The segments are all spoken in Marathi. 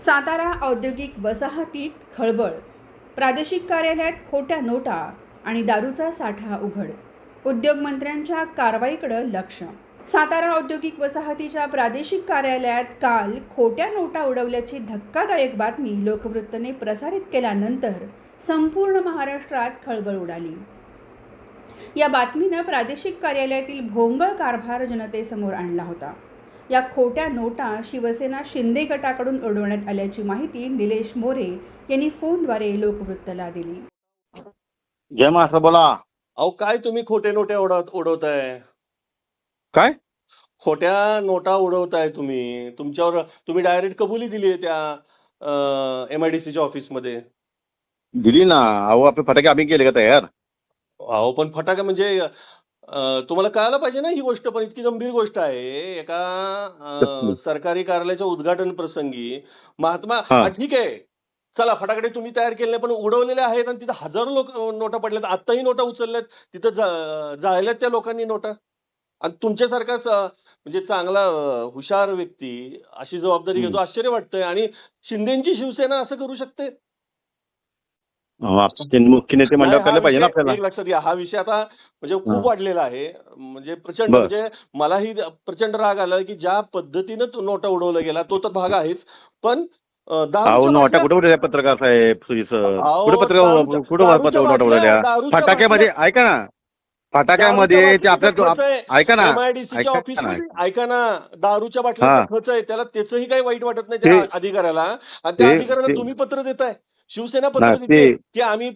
सातारा औद्योगिक वसाहतीत खळबळ. प्रादेशिक कार्यालयात खोट्या नोटा आणि दारूचा साठा उघड. उद्योगमंत्र्यांच्या कारवाईकडे लक्ष. सातारा औद्योगिक वसाहतीच्या प्रादेशिक कार्यालयात काल खोट्या नोटा उडवल्याची धक्कादायक बातमी लोकवृत्तने प्रसारित केल्यानंतर संपूर्ण महाराष्ट्रात खळबळ उडाली. या बातमीनं प्रादेशिक कार्यालयातील भोंगळ कारभार जनतेसमोर आणला होता. या खोट्या नोटा शिवसेना शिंदे गटाकडून उडवण्यात आल्याची माहिती निलेश मोरे यांनी फोनद्वारे लोकवृत्तला दिली. जय महाराष्ट्र बोला. अहो काय तुम्ही खोटे नोटे उडवत उडवताय काय? खोट्या नोटा उडवताय तुम्ही. तुमच्यावर तुम्ही डायरेक्ट कबुली दिली आहे त्या एमआयडीसीच्या ऑफिसमध्ये. दिली ना. अहो आपले फटाके आम्ही केले का तयार? अहो पण फटाका म्हणजे तुम्हाला कळायला पाहिजे ना ही गोष्ट पण इतकी गंभीर गोष्ट आहे. एका? सरकारी कार्यालयाच्या उद्घाटन प्रसंगी महात्मा ठीक आहे. चला फटाकडे तुम्ही तयार केले पण उडवलेले आहेत आणि तिथं हजारो लोक नोटा पडल्यात. आत्ताही नोटा उचलल्यात. तिथं जाळल्यात त्या लोकांनी नोटा. आणि तुमच्यासारखा म्हणजे चांगला हुशार व्यक्ती अशी जबाबदारी घेतो. आश्चर्य वाटतंय. आणि शिंदेची शिवसेना असं करू शकते? मुख्य नेते नाही, मंडळ हा करायला पाहिजे ना विषय- आपल्याला. लक्षात घ्या. हा विषय आता म्हणजे खूप. वाढलेला आहे. म्हणजे प्रचंड. म्हणजे मलाही प्रचंड राग आला की ज्या पद्धतीनं तो नोटा उडवला गेला तो तर भाग आहेच. पण नोटा कुठे उडवल्या पत्रकार साहेब कुठे पत्रकार कुठे नोटा उडवल्या? फटाक्यामध्ये ऐका ना. फटाक्यामध्ये ते आपल्या ऐका ना. ऐका ना. ऑफिसमध्ये ऐका ना. दारूच्या बाटल्याचा खर्च आहे. त्याला त्याचंही काही वाईट वाटत नाही त्या अधिकाऱ्याला. आणि त्या अधिकाऱ्याला तुम्ही पत्र देताय. शिवसेना पत्र की आम्ही.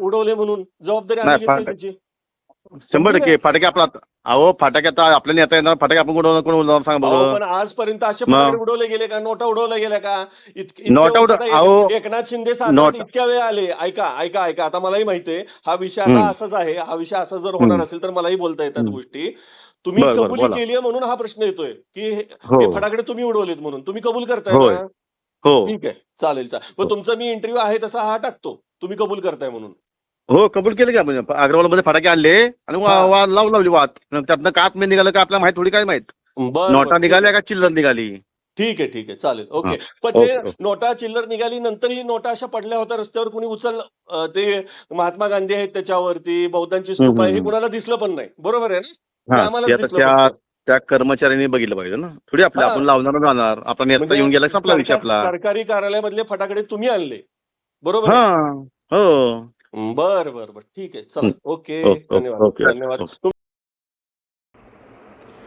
उडवले म्हणून जबाबदारी शंभर टक्के फटाके आपला अहो फटाके आता आपल्या नेता येणार फटाके आपण कोण कोण उडवणार सांगा बरं. पण आजपर्यंत असे? फटाके उडवले गेले का? नोटा उडवल्या गेल्या का? इत- इतक्या नोटा उड- वर्षात एक- अहो, एकनाथ शिंदे इतक्या वेळ आले. ऐका ऐका ऐका. आता मलाही माहितीये हा विषय आता. असाच आहे. हा विषय असा जर होणार. असेल तर मलाही बोलता येतात. गोष्टी. तुम्ही कबुली बोला. केली म्हणून हा प्रश्न येतोय की हे फटाकडे तुम्ही उडवलेत म्हणून. तुम्ही कबूल करताय हो. ठीक आहे. चालेल चालेल. मग तुमचा मी इंटरव्ह्यू आहे तसा हा टाकतो. तुम्ही कबूल करताय म्हणून. हो कबूल केलं का म्हणजे अग्रवालमध्ये फटाके आणले आणि वा- हा. वा- लावून लावली वाद त्यातनं का आतमध्ये निघालं का आपल्याला माहीत थोडी काय माहीत? नोटा बरं, निघाल्या का चिल्लर निघाली? ठीक आहे ठीक आहे. चालेल. ओके. हा. पण ते ओके. नोटा चिल्लर निघाली नंतरही नोटा अशा पडल्या होत्या रस्त्यावर कोणी उचल अं, ते महात्मा गांधी आहेत त्याच्यावरती बौद्धांची स्तूप आहे हे हम्म. कुणाला दिसलं पण नाही. बरोबर आहे ना? ते हा आम्हालाच ते आता दिसलं त्या फक्त. त्या कर्मचाऱ्यांनी बघितलं पाहिजे ना. थोडी आपल्या हा. आपण लावणार जाणार आपला नेता म्हणजे येऊन गेला आपला विषय सरकार- आपला. सरकारी कार्यालयामधले फटाकडे तुम्ही आणले. बरोबर हा? हो. बर बर बर. ठीक आहे. चला. ओके. ओके, धन्यवाद. ओके, धन्यवाद. तुम-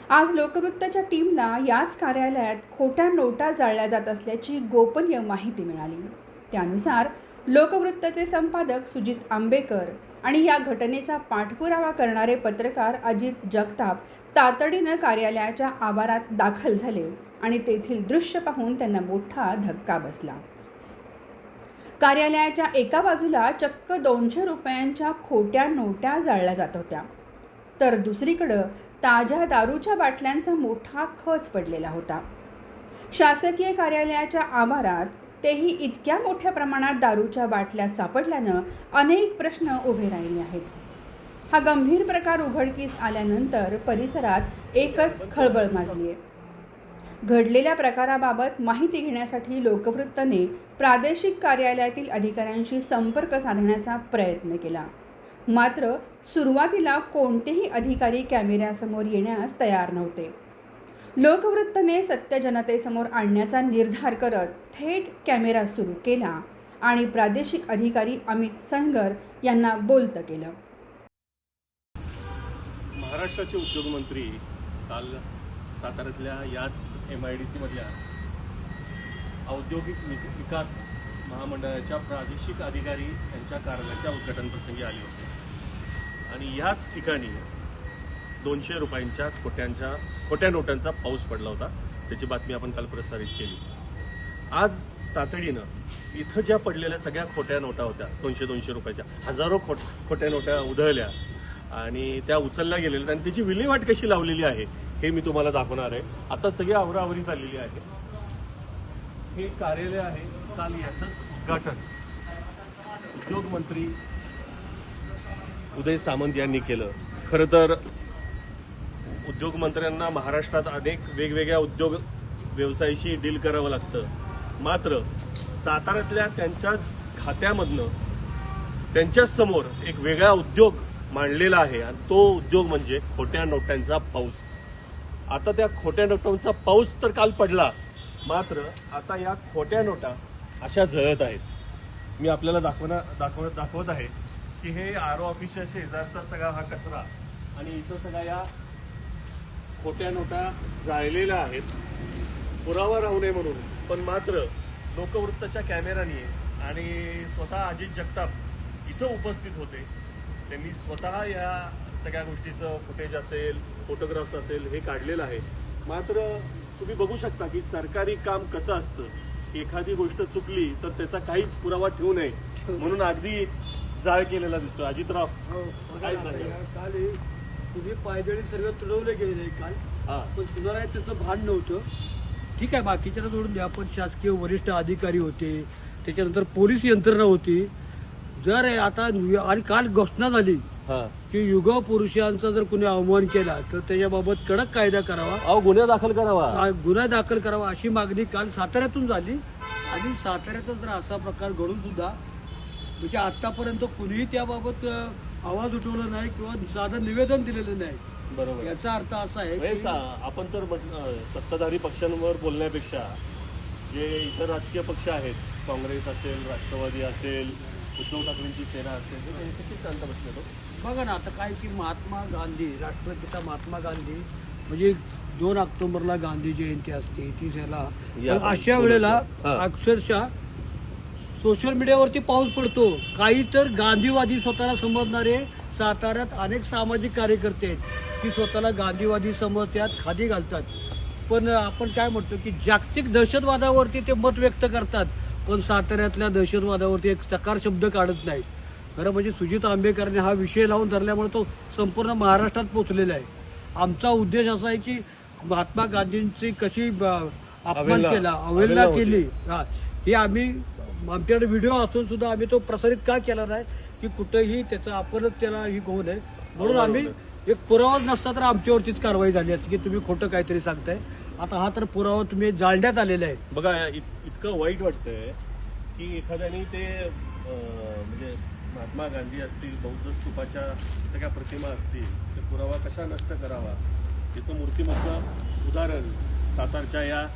आज लोकवृत्तच्या टीमला याच कार्यालयात खोट्या नोटा जाळल्या जात असल्याची गोपनीय माहिती मिळाली. त्यानुसार लोकवृत्तचे संपादक सुजित आंबेकर आणि या घटनेचा पाठपुरावा करणारे पत्रकार अजित जगताप तातडीनं कार्यालयाच्या आवारात दाखल झाले आणि तेथील दृश्य पाहून त्यांना मोठा धक्का बसला. कार्यालयाच्या एका बाजूला चक्क दोनशे रुपयांच्या खोट्या नोट्या जाळल्या जात होत्या. तर दुसरीकडं ताज्या दारूच्या बाटल्यांचा मोठा खच पडलेला होता. शासकीय कार्यालयाच्या आवारात तेही इतक्या मोठ्या प्रमाणात दारूच्या बाटल्या सापडल्यानं अनेक प्रश्न उभे राहिले आहेत. हा गंभीर प्रकार उघडकीस आल्यानंतर परिसरात एकच खळबळ माजली आहे घडलेल्या प्रकाराबाबत माहिती घेण्यासाठी लोकवृत्तने प्रादेशिक कार्यालयातील अधिकाऱ्यांशी संपर्क साधण्याचा प्रयत्न केला. मात्र सुरुवातीला कोणतेही अधिकारी कॅमेऱ्यासमोर येण्यास तयार नव्हते. लोकवृत्तने सत्य जनतेसमोर आणण्याचा निर्धार करत थेट कॅमेरा सुरू केला आणि प्रादेशिक अधिकारी अमित संगर यांना बोलतं केलं. महाराष्ट्राचे उद्योगमंत्री काल साताऱ्यातल्या याच एम आय डी सीमधल्या औद्योगिक विकास महामंडळाच्या प्रादेशिक अधिकारी यांच्या कार्यालयाच्या उद्घाटन प्रसंगी आले होते. आणि याच ठिकाणी दोनशे रुपयांच्या खोट्यांच्या खोट्या नोटांचा पाऊस पडला होता. त्याची बातमी आपण काल प्रसारित केली. आज तातडीनं इथं ज्या पडलेल्या सगळ्या खोट्या नोटा होत्या दोनशे दोनशे रुपयाच्या हजारो खोट खोट्या नोटा उधळल्या आणि त्या उचलल्या गेलेल्या आणि त्याची विल्हेवाट कशी लावलेली आहे हे मी तुम्हाला दाखवणार आहे. आता सगळी आवराआवरी झालेली आहे. हे कार्यालय आहे काल याचं उद्घाटन. उद्योग मंत्री उदय सामंत यांनी केलं. खरं तर उद्योग मंत्र्यांना महाराष्ट्रात अनेक वेगवेगळ्या उद्योग व्यवसायाशी डील करावं लागतं. मात्र साताऱ्यातल्या त्यांच्याच खात्यामधनं त्यांच्याच समोर एक वेगळा उद्योग मांडलेला आहे आणि तो उद्योग म्हणजे खोट्या नोटांचा पाऊस. आता त्या खोट्या नोटांचा पाऊस तर काल पडला मात्र आता या खोट्या नोटा अशा जळत आहेत. मी आपल्याला दाखवणार दाखवत दाखवत आहे की हे आर ओ ऑफिसच्या शेजारचा सगळा हा कचरा आणि इथं सगळ्या या खोट्या नोटा जाळलेल्या आहेत. पुरावा राहू नये म्हणून. पण मात्र लोकवृत्ताच्या कॅमेराने आणि स्वतः अजित जगताप इथं उपस्थित होते. त्यांनी स्वतः या सगळ्या गोष्टीचं फुटेज असेल फोटोग्राफ्स असेल हे काढलेलं आहे. मात्र तुम्ही बघू शकता की सरकारी काम कसं असतं? एखादी गोष्ट चुकली तर त्याचा काहीच पुरावा ठेवू नये. म्हणून अगदी जाळ केलेला दिसतो अजितराव काय हे तुझे पायदळी सर्व तुडवले गेलेले काल. हा. पण आहे त्याचं भान नव्हतं. ठीक आहे बाकीच्याला जोडून द्या पण शासकीय वरिष्ठ अधिकारी होते त्याच्यानंतर पोलीस यंत्रणा होती. जर आता आणि काल घोषणा झाली हा. की युग पुरुषांचा जर कुणी अवमान केला तर त्याच्याबाबत कडक कायदा करावा. अहो गुन्हा दाखल करावा. आ- गुन्हा दाखल करावा अशी मागणी काल साताऱ्यातून झाली. आणि साताऱ्याचा जर असा प्रकार घडून सुद्धा म्हणजे आतापर्यंत कुणीही त्याबाबत अ, आवाज उठवला नाही किंवा साधं निवेदन दिलेलं नाही. बरोबर. याचा अर्थ असा आहे म्हणजे की सा- आपण तर म्हटलं, सत्ताधारी पक्षांवर बोलण्यापेक्षा जे इतर राजकीय पक्ष आहेत काँग्रेस असेल राष्ट्रवादी असेल उद्धव ठाकरेंची सेना असेल हे त्यांच्याशी शांत बसले तो? बघा ना आता काय की महात्मा गांधी राष्ट्रपिता महात्मा गांधी म्हणजे दोन ऑक्टोबरला गांधी जयंती असते ती त्याला या, अशा वेळेला हा. अक्षरशः सोशल मीडियावरती पाऊस पडतो. काही तर गांधीवादी स्वतःला समजणारे साताऱ्यात अनेक सामाजिक कार्यकर्ते आहेत. की स्वतःला गांधीवादी समजतात खादी घालतात. पण आपण काय म्हणतो की जागतिक दहशतवादावरती ते मत व्यक्त करतात पण साताऱ्यातल्या दहशतवादावरती एक चकार शब्द काढत नाहीत. खरं म्हणजे सुजित आंबेकरने हा विषय लावून धरल्यामुळे तो संपूर्ण महाराष्ट्रात पोहोचलेला आहे. आमचा उद्देश असा आहे की महात्मा गांधींची कशी अपमान केला अवहेलना. केली. हा. हे आम्ही आमच्याकडे व्हिडिओ असून सुद्धा आम्ही तो प्रसारित का केला नाही की कुठंही त्याचं आपणच त्याला ही होऊ नये. म्हणून आम्ही एक पुरावाच नसता तर आमच्यावरतीच कारवाई झाली असती की तुम्ही खोटं काहीतरी सांगताय. आता हा तर पुरावा तुम्ही जाळण्यात आलेला आहे. बघा इत- इतकं वाईट वाटतंय की एखाद्याने ते अं, म्हणजे महात्मा गांधी असतील बौद्ध स्तूपाच्या सगळ्या प्रतिमा असतील ते पुरावा कशा नष्ट करावा? त्याचं मूर्तिमत्व उदाहरण सातारच्या या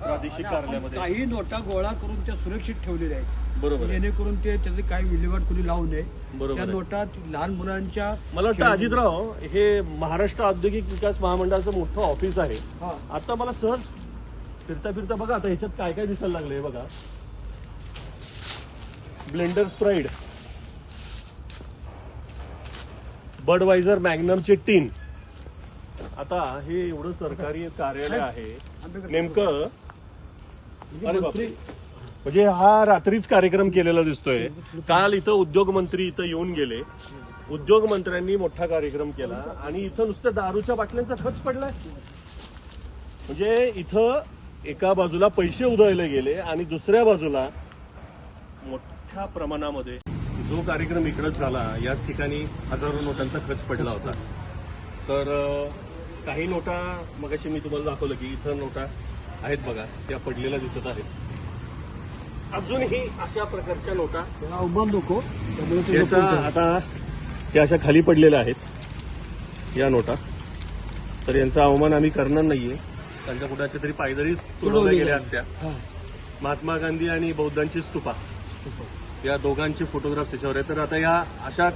प्रादेशिक कार्यालयामध्ये. काही नोटा गोळा करून त्या सुरक्षित ठेवलेल्या आहेत. बरोबर आहे. जेणेकरून ते त्याचे काही विल्हेवाट कुणी लावू नये. बरोबर त्या आहे. नोटा लहान मुलांच्या मला वाटतं अजितराव हे महाराष्ट्र औद्योगिक विकास महामंडळाचं मोठं ऑफिस आहे. हा. आता मला सहज फिरता फिरता बघा आता ह्याच्यात काय काय दिसायला लागलंय बघा. ब्लेंडर स्प्राईड बडवायझर मॅग्नमचे टीन. आता हे एवढं सरकारी कार्यालय आहे. नेमकं अरे बापरे. म्हणजे हा रात्रीच कार्यक्रम केलेला दिसतोय. काल इथं उद्योग मंत्री इथं येऊन गेले. उद्योग मंत्र्यांनी मोठा कार्यक्रम केला. आणि इथं नुसतं दारूच्या बाटल्यांचा खच पडलाय. म्हणजे इथं एका बाजूला पैसे उधळले गेले आणि दुसऱ्या बाजूला मोठ्या प्रमाणामध्ये जो कार्यक्रम इकडंच झाला याच ठिकाणी हजारो नोटांचा खर्च पडला होता. तर काही नोटा मगाशी मी तुम्हाला दाखवलं की इथं नोटा आहेत बघा त्या पडलेल्या दिसत आहेत. अजूनही अशा प्रकारच्या नोटा अवमान नको त्यामुळे ते याचा नको. आता त्या अशा खाली पडलेल्या आहेत या नोटा. तर यांचा अवमान आम्ही करणार नाहीये. त्यांच्या कुणाच्या तरी पायदळी तुडवल्या गेल्या असत्या. हा. महात्मा गांधी आणि बौद्धांची स्तूपा. या दोघांचे फोटोग्राफ त्याच्यावर आहे. तर आता या अशा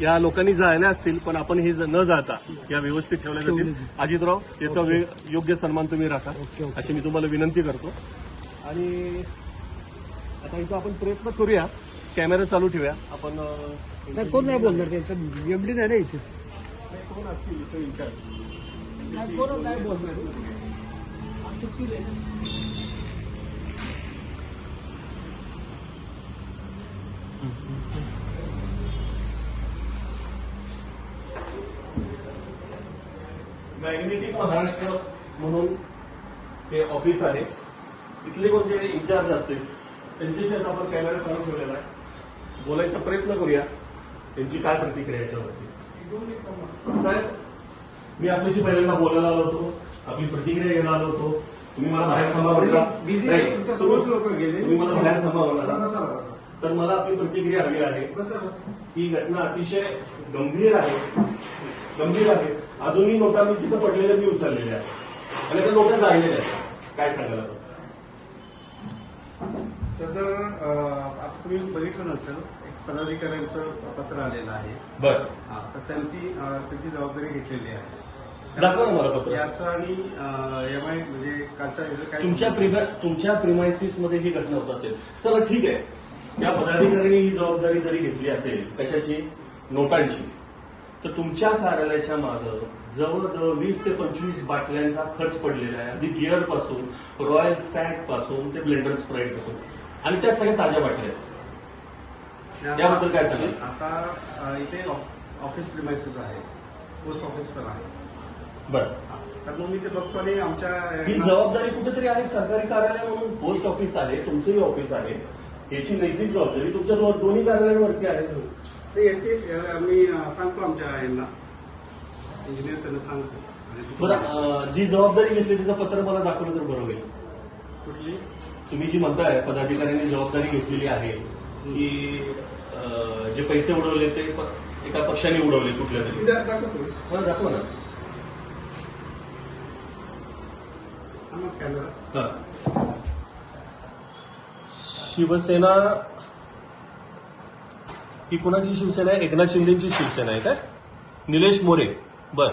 या लोकांनी जाळल्या असतील पण आपण हे न जाता या व्यवस्थित ठेवल्या जातील. अजितराव याचा वे- योग्य सन्मान तुम्ही राखा. अशी मी तुम्हाला विनंती करतो. आणि आता इथं आपण प्रयत्न करूया. कॅमेरा चालू ठेवूया. आपण कोण नाही बोलणार? त्यांचं एमडी नाही ना इथे? कोण असतील इथं इन्चार्ज? नाही, कोण नाही बोलणार? मॅग्नेटिक महाराष्ट्र म्हणून हे ऑफिस आहे. इथले कोणते इन्चार्ज असतील त्यांच्याशी आता आपण कॅमेरा चालू ठेवलेला आहे. बोलायचा प्रयत्न करूया. त्यांची काय प्रतिक्रिया याच्यावरती? साहेब मी आपल्याशी पहिल्यांदा बोलायला आलो होतो. आपली प्रतिक्रिया घ्यायला आलो होतो. तुम्ही मला बाहेर थांबा तुमच्या तुम्ही- मला बाहेर थांबा म्हणला तर मला आपली प्रतिक्रिया हवी आहे. ही घटना अतिशय गंभीर आहे. गंभीर आहे. अजूनही नोटा मी तिथं पडलेल्या मी उचललेल्या आहेत. आणि त्या नोटा जाळलेल्या आहेत. काय अं, आता तुम्ही बघितलं नसेल एक पदाधिकाऱ्यांचं पत्र आलेलं आहे. बरं. हा, तर त्यांची त्यांची जबाबदारी घेतलेली आहे. दाखवा ना मला पत्र. याचं आणि एम आय म्हणजे कालच्या काय तुमच्या प्रिमा तुमच्या प्रिमायसिसमध्ये ही घटना होत असेल. चला ठीक आहे. त्या पदाधिकाऱ्यांनी ही जबाबदारी जरी घेतली असेल कशाची? नोटांची. तर तुमच्या कार्यालयाच्या मागं जवळजवळ वीस ते पंचवीस बाटल्यांचा खर्च पडलेला आहे. अगदी गिअरपासून रॉयल स्टॅगपासून ते ब्लेंडर स्प्राईटपासून. आणि त्यात सगळ्या ताज्या बाटल्या आहेत. याबद्दल काय सांगाल? आता इथे ऑफ- ऑफिस प्रिमायसेस आहे. पोस्ट ऑफिस पण आहे. बरं. हा, मी ते बघतो आणि आमच्या ही जबाबदारी कुठेतरी आहे सरकारी कार्यालय म्हणून? पोस्ट ऑफिस आहे तुमचंही ऑफिस आहे. याची नैतिक जबाबदारी तुमच्या दोन्ही कार्यालयांवरती आहे. याची मी सांगतो आमच्या यांना. इंजिनियर त्यांना सांगतो. बरं जी जबाबदारी घेतली त्याचं पत्र मला दाखवलं तर बरं होईल. कुठली? तुम्ही जी म्हणताय पदाधिकाऱ्यांनी जबाबदारी घेतलेली आहे की जे पैसे उडवले ते एका पक्षाने उडवले कुठल्या तरी. दाखवतो. मला दाखवा ना. हा, हा. शिवसेना ही कुणाची शिवसेना आहे? एकनाथ शिंदेची शिवसेना आहे काय निलेश मोरे. बर.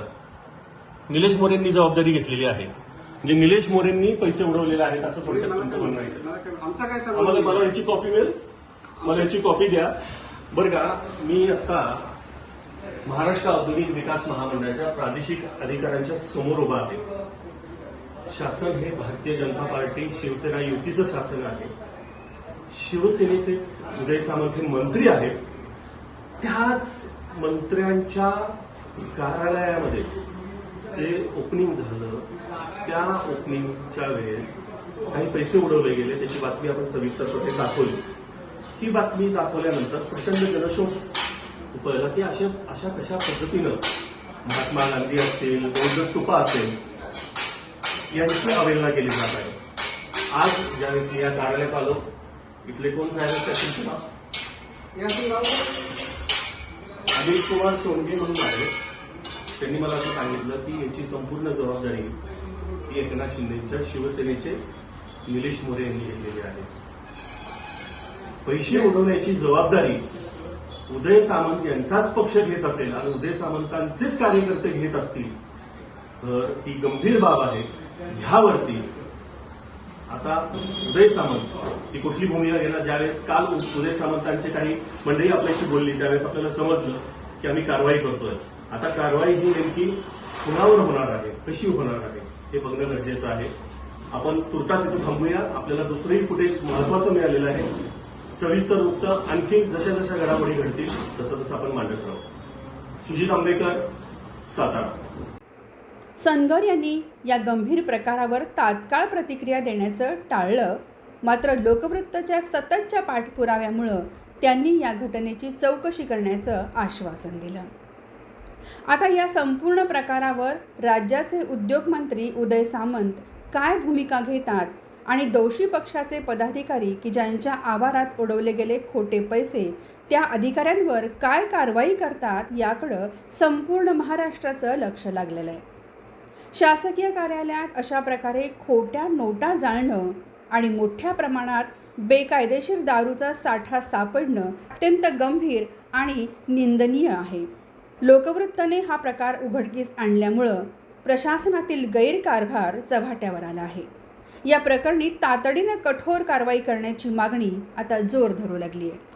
निलेश मोरेंनी जबाबदारी घेतलेली आहे. म्हणजे निलेश मोरेंनी पैसे उडवलेले आहेत असं थोडक्यात तुमचं म्हणणं आहे. मला आम्हाला याची कॉपी मिळेल? मला याची कॉपी द्या. बरं का मी आता महाराष्ट्र औद्योगिक विकास महामंडळाच्या प्रादेशिक अधिकाऱ्यांच्या समोर उभा आहे. शासन हे भारतीय जनता पार्टी शिवसेना युतीचं शासन आहे. शिवसेनेचेच उदय सामंत हे मंत्री आहेत. त्याच मंत्र्यांच्या कार्यालयामध्ये जे ओपनिंग झालं त्या ओपनिंगच्या वेळेस काही पैसे उडवले गेले. त्याची बातमी आपण सविस्तरपणे दाखवली. ही बातमी दाखवल्यानंतर प्रचंड जनशोक उपळला की अशा अशा कशा पद्धतीनं महात्मा गांधी असतील बौद्ध स्तूपा असेल यांची अवहेलना केली जात आहे. आज ज्यावेळेस मी या कार्यालयात आलो इथले कोण साहेब असतील किंवा तुमचं नाव याचं नाव अनिल कुमार सोंडगे म्हणून आहे. त्यांनी मला असं सांगितलं की याची संपूर्ण जबाबदारी ही एकनाथ शिंदेच्या शिवसेनेचे निलेश मोरे यांनी घेतलेली आहे. पैसे उडवण्याची जबाबदारी उदय सामंत यांचाच पक्ष घेत असेल आणि उदय सामंतांचेच कार्यकर्ते घेत असतील तर ही गंभीर बाब आहे. ह्यावरती आता उदय सामंत ही कुठली भूमिका घेणार? ज्यावेळेस काल उदय सामंतांचे काही मंडळी आपल्याशी बोलली त्यावेळेस आपल्याला समजलं की आम्ही कारवाई करतोय. आता कारवाई ही नेमकी कुणावर होणार आहे? कशी होणार आहे? हे बघणं गरजेचं आहे. आपण तुर्तास इथं थांबूया. आपल्याला दुसरंही फुटेज महत्वाचं मिळालेलं आहे. सविस्तर वृत्त आणखी जशा जशा घडामोडी घडतील तसं तसं आपण मांडत राहू. सुजित आंबेकर सातारा. सनगर यांनी या गंभीर प्रकारावर तात्काळ प्रतिक्रिया देण्याचं टाळलं. मात्र लोकवृत्तच्या सततच्या पाठपुराव्यामुळं त्यांनी या घटनेची चौकशी करण्याचं आश्वासन दिलं. आता या संपूर्ण प्रकारावर राज्याचे उद्योगमंत्री उदय सामंत काय भूमिका घेतात आणि दोषी पक्षाचे पदाधिकारी की ज्यांच्या आवारात उडवले गेले खोटे पैसे त्या अधिकाऱ्यांवर काय कारवाई करतात याकडं संपूर्ण महाराष्ट्राचं लक्ष लागलेलं आहे. शासकीय कार्यालयात अशा प्रकारे खोट्या नोटा जाळणं आणि मोठ्या प्रमाणात बेकायदेशीर दारूचा साठा सापडणं अत्यंत गंभीर आणि निंदनीय आहे. लोकवृत्ताने हा प्रकार उघडकीस आणल्यामुळं प्रशासनातील गैरकारभार चव्हाट्यावर आला आहे. या प्रकरणी तातडीनं कठोर कारवाई करण्याची मागणी आता जोर धरू लागली आहे